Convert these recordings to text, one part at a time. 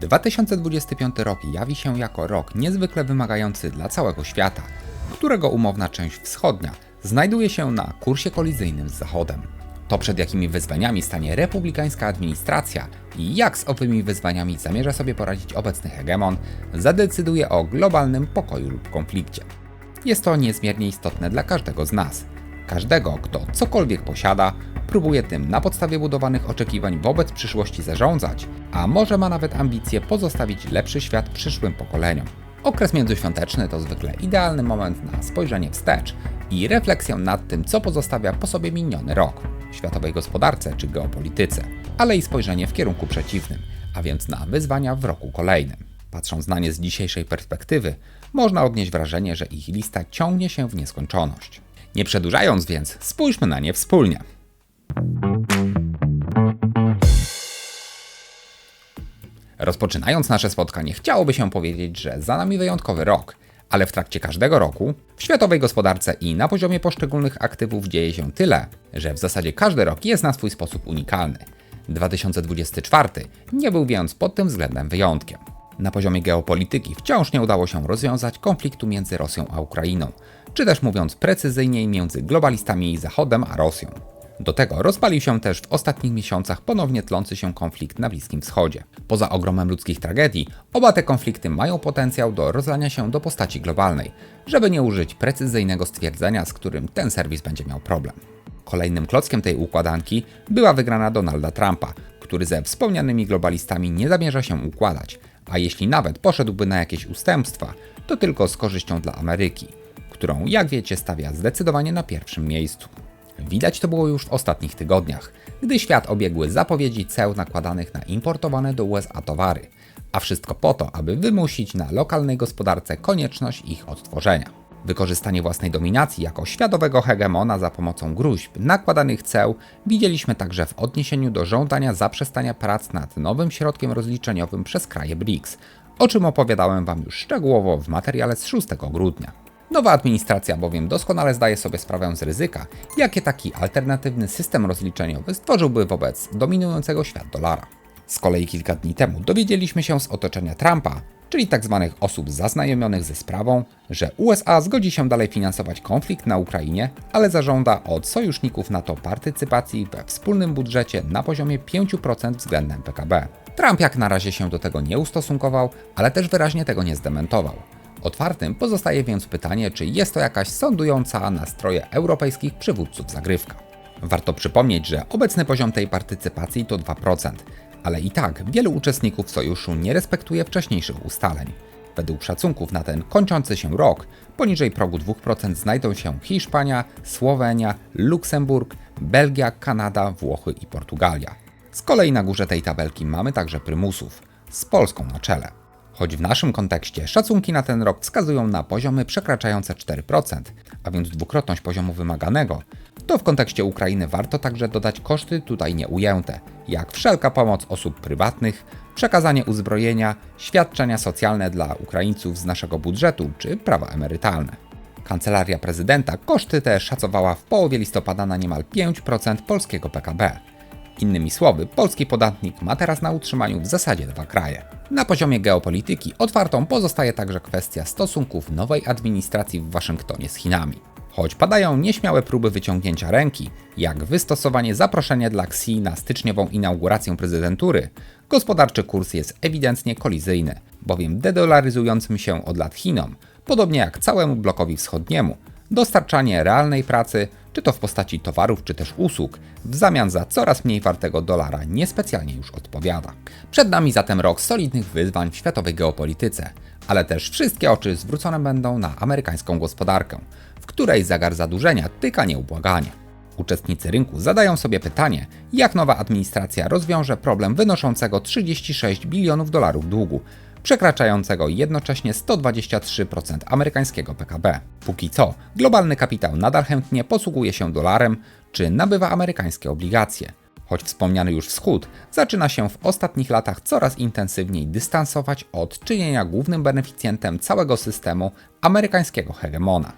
2025 rok jawi się jako rok niezwykle wymagający dla całego świata, którego umowna część wschodnia znajduje się na kursie kolizyjnym z Zachodem. To przed jakimi wyzwaniami stanie republikańska administracja i jak z owymi wyzwaniami zamierza sobie poradzić obecny hegemon, zadecyduje o globalnym pokoju lub konflikcie. Jest to niezmiernie istotne dla każdego z nas. Każdego, kto cokolwiek posiada, próbuje tym na podstawie budowanych oczekiwań wobec przyszłości zarządzać, a może ma nawet ambicje pozostawić lepszy świat przyszłym pokoleniom. Okres międzyświąteczny to zwykle idealny moment na spojrzenie wstecz i refleksję nad tym, co pozostawia po sobie miniony rok światowej gospodarce czy geopolityce, ale i spojrzenie w kierunku przeciwnym, a więc na wyzwania w roku kolejnym. Patrząc na nie z dzisiejszej perspektywy, można odnieść wrażenie, że ich lista ciągnie się w nieskończoność. Nie przedłużając więc, spójrzmy na nie wspólnie. Rozpoczynając nasze spotkanie, chciałoby się powiedzieć, że za nami wyjątkowy rok, ale w trakcie każdego roku w światowej gospodarce i na poziomie poszczególnych aktywów dzieje się tyle, że w zasadzie każdy rok jest na swój sposób unikalny. 2024 nie był więc pod tym względem wyjątkiem. Na poziomie geopolityki wciąż nie udało się rozwiązać konfliktu między Rosją a Ukrainą, czy też mówiąc precyzyjniej między globalistami i Zachodem a Rosją. Do tego rozpalił się też w ostatnich miesiącach ponownie tlący się konflikt na Bliskim Wschodzie. Poza ogromem ludzkich tragedii, oba te konflikty mają potencjał do rozlania się do postaci globalnej, żeby nie użyć precyzyjnego stwierdzenia, z którym ten serwis będzie miał problem. Kolejnym klockiem tej układanki była wygrana Donalda Trumpa, który ze wspomnianymi globalistami nie zamierza się układać, a jeśli nawet poszedłby na jakieś ustępstwa, to tylko z korzyścią dla Ameryki, którą, jak wiecie, stawia zdecydowanie na pierwszym miejscu. Widać to było już w ostatnich tygodniach, gdy świat obiegły zapowiedzi ceł nakładanych na importowane do USA towary, a wszystko po to, aby wymusić na lokalnej gospodarce konieczność ich odtworzenia. Wykorzystanie własnej dominacji jako światowego hegemona za pomocą gruźb nakładanych ceł widzieliśmy także w odniesieniu do żądania zaprzestania prac nad nowym środkiem rozliczeniowym przez kraje BRICS, o czym opowiadałem Wam już szczegółowo w materiale z 6 grudnia. Nowa administracja bowiem doskonale zdaje sobie sprawę z ryzyka, jakie taki alternatywny system rozliczeniowy stworzyłby wobec dominującego świat dolara. Z kolei kilka dni temu dowiedzieliśmy się z otoczenia Trumpa, czyli tzw. Tak osób zaznajomionych ze sprawą, że USA zgodzi się dalej finansować konflikt na Ukrainie, ale zażąda od sojuszników NATO partycypacji we wspólnym budżecie na poziomie 5% względem PKB. Trump jak na razie się do tego nie ustosunkował, ale też wyraźnie tego nie zdementował. Otwartym pozostaje więc pytanie, czy jest to jakaś sądująca nastroje europejskich przywódców zagrywka. Warto przypomnieć, że obecny poziom tej partycypacji to 2%, ale i tak wielu uczestników sojuszu nie respektuje wcześniejszych ustaleń. Według szacunków na ten kończący się rok poniżej progu 2% znajdą się Hiszpania, Słowenia, Luksemburg, Belgia, Kanada, Włochy i Portugalia. Z kolei na górze tej tabelki mamy także prymusów, z Polską na czele. Choć w naszym kontekście szacunki na ten rok wskazują na poziomy przekraczające 4%, a więc dwukrotność poziomu wymaganego, to w kontekście Ukrainy warto także dodać koszty tutaj nieujęte, jak wszelka pomoc osób prywatnych, przekazanie uzbrojenia, świadczenia socjalne dla Ukraińców z naszego budżetu czy prawa emerytalne. Kancelaria prezydenta koszty te szacowała w połowie listopada na niemal 5% polskiego PKB. Innymi słowy, polski podatnik ma teraz na utrzymaniu w zasadzie dwa kraje. Na poziomie geopolityki otwartą pozostaje także kwestia stosunków nowej administracji w Waszyngtonie z Chinami. Choć padają nieśmiałe próby wyciągnięcia ręki, jak wystosowanie zaproszenia dla Xi na styczniową inaugurację prezydentury, gospodarczy kurs jest ewidentnie kolizyjny, bowiem dedolaryzującym się od lat Chinom, podobnie jak całemu blokowi wschodniemu, dostarczanie realnej pracy, czy to w postaci towarów, czy też usług, w zamian za coraz mniej wartego dolara niespecjalnie już odpowiada. Przed nami zatem rok solidnych wyzwań w światowej geopolityce, ale też wszystkie oczy zwrócone będą na amerykańską gospodarkę, w której zagar zadłużenia tyka nieubłaganie. Uczestnicy rynku zadają sobie pytanie, jak nowa administracja rozwiąże problem wynoszącego 36 bilionów dolarów długu, przekraczającego jednocześnie 123% amerykańskiego PKB. Póki co, globalny kapitał nadal chętnie posługuje się dolarem czy nabywa amerykańskie obligacje. Choć wspomniany już wschód zaczyna się w ostatnich latach coraz intensywniej dystansować od czynienia głównym beneficjentem całego systemu amerykańskiego hegemona.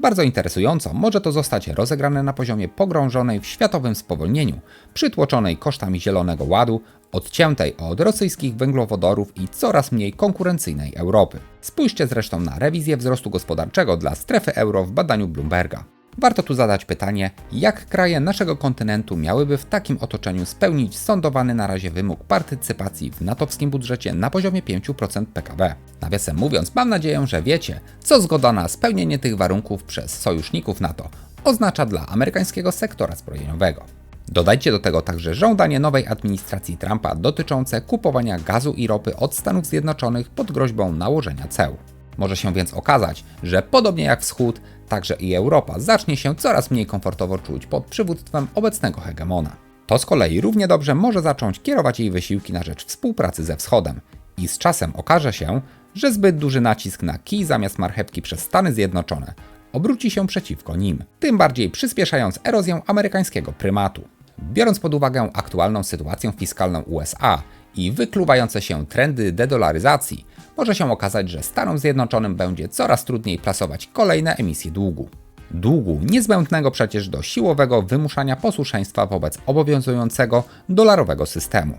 Bardzo interesująco może to zostać rozegrane na poziomie pogrążonej w światowym spowolnieniu, przytłoczonej kosztami Zielonego Ładu odciętej od rosyjskich węglowodorów i coraz mniej konkurencyjnej Europy. Spójrzcie zresztą na rewizję wzrostu gospodarczego dla strefy euro w badaniu Bloomberga. Warto tu zadać pytanie, jak kraje naszego kontynentu miałyby w takim otoczeniu spełnić sądowany na razie wymóg partycypacji w natowskim budżecie na poziomie 5% PKB. Nawiasem mówiąc, mam nadzieję, że wiecie, co zgoda na spełnienie tych warunków przez sojuszników NATO oznacza dla amerykańskiego sektora zbrojeniowego. Dodajcie do tego także żądanie nowej administracji Trumpa dotyczące kupowania gazu i ropy od Stanów Zjednoczonych pod groźbą nałożenia ceł. Może się więc okazać, że podobnie jak Wschód, także i Europa zacznie się coraz mniej komfortowo czuć pod przywództwem obecnego hegemona. To z kolei równie dobrze może zacząć kierować jej wysiłki na rzecz współpracy ze Wschodem i z czasem okaże się, że zbyt duży nacisk na kij zamiast marchewki przez Stany Zjednoczone obróci się przeciwko nim, tym bardziej przyspieszając erozję amerykańskiego prymatu. Biorąc pod uwagę aktualną sytuację fiskalną USA i wykluwające się trendy dedolaryzacji, może się okazać, że Stanom Zjednoczonym będzie coraz trudniej plasować kolejne emisje długu. Długu niezbędnego przecież do siłowego wymuszania posłuszeństwa wobec obowiązującego dolarowego systemu.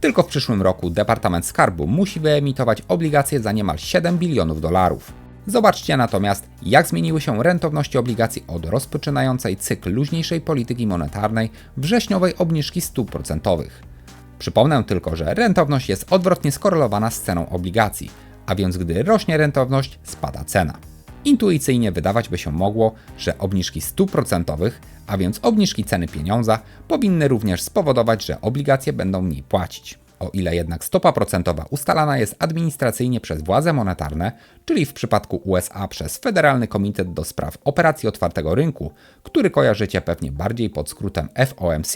Tylko w przyszłym roku Departament Skarbu musi wyemitować obligacje za niemal 7 bilionów dolarów. Zobaczcie natomiast, jak zmieniły się rentowności obligacji od rozpoczynającej cykl luźniejszej polityki monetarnej wrześniowej obniżki stóp procentowych. Przypomnę tylko, że rentowność jest odwrotnie skorelowana z ceną obligacji, a więc gdy rośnie rentowność, spada cena. Intuicyjnie wydawać by się mogło, że obniżki stóp procentowych, a więc obniżki ceny pieniądza, powinny również spowodować, że obligacje będą mniej płacić. O ile jednak stopa procentowa ustalana jest administracyjnie przez władze monetarne, czyli w przypadku USA przez Federalny Komitet do Spraw Operacji Otwartego Rynku, który kojarzycie pewnie bardziej pod skrótem FOMC,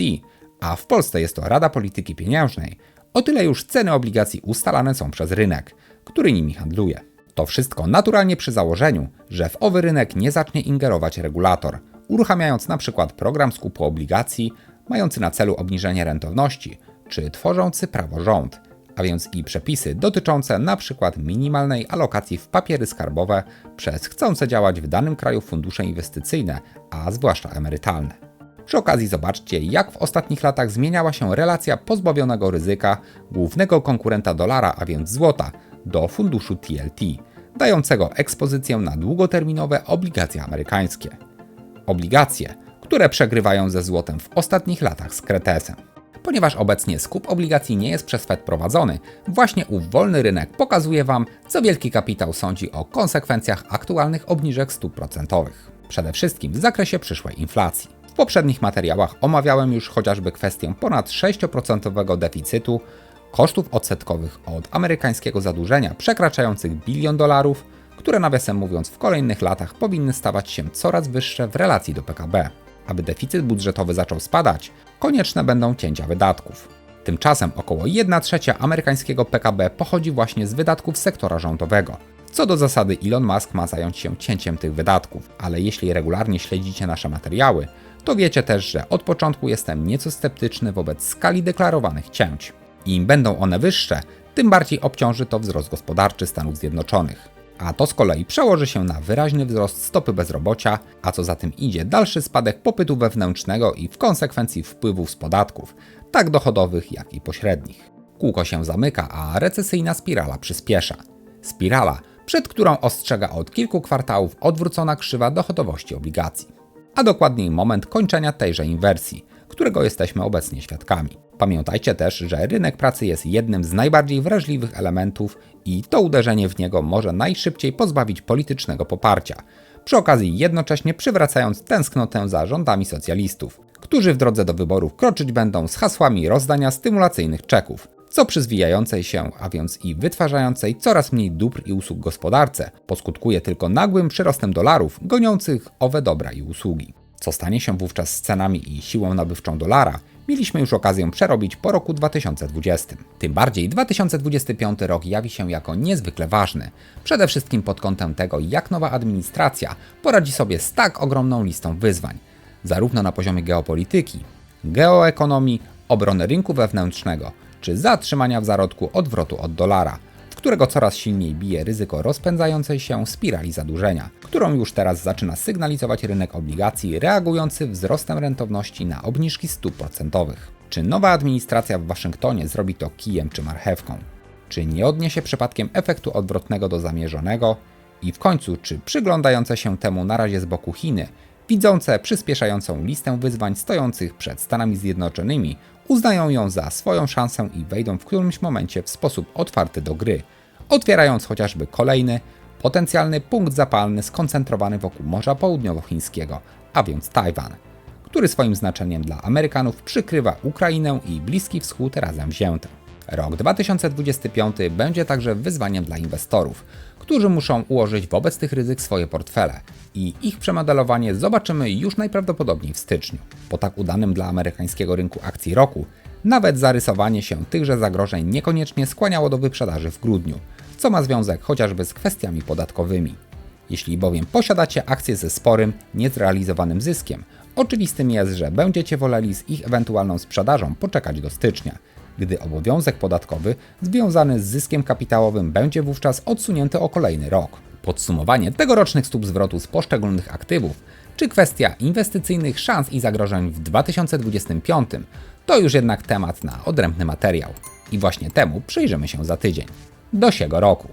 a w Polsce jest to Rada Polityki Pieniężnej, o tyle już ceny obligacji ustalane są przez rynek, który nimi handluje. To wszystko naturalnie przy założeniu, że w owy rynek nie zacznie ingerować regulator, uruchamiając na przykład program skupu obligacji mający na celu obniżenie rentowności, czy tworzący praworząd, a więc i przepisy dotyczące np. minimalnej alokacji w papiery skarbowe przez chcące działać w danym kraju fundusze inwestycyjne, a zwłaszcza emerytalne. Przy okazji zobaczcie, jak w ostatnich latach zmieniała się relacja pozbawionego ryzyka głównego konkurenta dolara, a więc złota, do funduszu TLT, dającego ekspozycję na długoterminowe obligacje amerykańskie. Obligacje, które przegrywają ze złotem w ostatnich latach z kretesem. Ponieważ obecnie skup obligacji nie jest przez Fed prowadzony, właśnie ów wolny rynek pokazuje Wam, co wielki kapitał sądzi o konsekwencjach aktualnych obniżek stóp procentowych. Przede wszystkim w zakresie przyszłej inflacji. W poprzednich materiałach omawiałem już chociażby kwestię ponad 6% deficytu, kosztów odsetkowych od amerykańskiego zadłużenia przekraczających bilion dolarów, które nawiasem mówiąc w kolejnych latach powinny stawać się coraz wyższe w relacji do PKB. Aby deficyt budżetowy zaczął spadać, konieczne będą cięcia wydatków. Tymczasem około 1 trzecia amerykańskiego PKB pochodzi właśnie z wydatków sektora rządowego. Co do zasady Elon Musk ma zająć się cięciem tych wydatków, ale jeśli regularnie śledzicie nasze materiały, to wiecie też, że od początku jestem nieco sceptyczny wobec skali deklarowanych cięć. Im będą one wyższe, tym bardziej obciąży to wzrost gospodarczy Stanów Zjednoczonych. A to z kolei przełoży się na wyraźny wzrost stopy bezrobocia, a co za tym idzie dalszy spadek popytu wewnętrznego i w konsekwencji wpływów z podatków, tak dochodowych jak i pośrednich. Kółko się zamyka, a recesyjna spirala przyspiesza. Spirala, przed którą ostrzega od kilku kwartałów odwrócona krzywa dochodowości obligacji. A dokładniej moment kończenia tejże inwersji, którego jesteśmy obecnie świadkami. Pamiętajcie też, że rynek pracy jest jednym z najbardziej wrażliwych elementów i to uderzenie w niego może najszybciej pozbawić politycznego poparcia, przy okazji jednocześnie przywracając tęsknotę za rządami socjalistów, którzy w drodze do wyborów kroczyć będą z hasłami rozdania stymulacyjnych czeków, co przy zwijającej się, a więc i wytwarzającej coraz mniej dóbr i usług gospodarce, poskutkuje tylko nagłym przyrostem dolarów goniących owe dobra i usługi. Co stanie się wówczas z cenami i siłą nabywczą dolara, mieliśmy już okazję przerobić po roku 2020. Tym bardziej 2025 rok jawi się jako niezwykle ważny, przede wszystkim pod kątem tego, jak nowa administracja poradzi sobie z tak ogromną listą wyzwań, zarówno na poziomie geopolityki, geoekonomii, obrony rynku wewnętrznego, czy zatrzymania w zarodku odwrotu od dolara, którego coraz silniej bije ryzyko rozpędzającej się spirali zadłużenia, którą już teraz zaczyna sygnalizować rynek obligacji reagujący wzrostem rentowności na obniżki stóp procentowych. Czy nowa administracja w Waszyngtonie zrobi to kijem czy marchewką? Czy nie odniesie przypadkiem efektu odwrotnego do zamierzonego? I w końcu, czy przyglądające się temu na razie z boku Chiny, widzące przyspieszającą listę wyzwań stojących przed Stanami Zjednoczonymi, uznają ją za swoją szansę i wejdą w którymś momencie w sposób otwarty do gry, otwierając chociażby kolejny, potencjalny punkt zapalny skoncentrowany wokół Morza Południowochińskiego, a więc Tajwan, który swoim znaczeniem dla Amerykanów przykrywa Ukrainę i Bliski Wschód razem wzięte. Rok 2025 będzie także wyzwaniem dla inwestorów, którzy muszą ułożyć wobec tych ryzyk swoje portfele i ich przemodelowanie zobaczymy już najprawdopodobniej w styczniu. Po tak udanym dla amerykańskiego rynku akcji roku, nawet zarysowanie się tychże zagrożeń niekoniecznie skłaniało do wyprzedaży w grudniu, co ma związek chociażby z kwestiami podatkowymi. Jeśli bowiem posiadacie akcje ze sporym, niezrealizowanym zyskiem, oczywistym jest, że będziecie woleli z ich ewentualną sprzedażą poczekać do stycznia, gdy obowiązek podatkowy związany z zyskiem kapitałowym będzie wówczas odsunięty o kolejny rok. Podsumowanie tegorocznych stóp zwrotu z poszczególnych aktywów, czy kwestia inwestycyjnych szans i zagrożeń w 2025 to już jednak temat na odrębny materiał. I właśnie temu przyjrzymy się za tydzień. Do siego roku.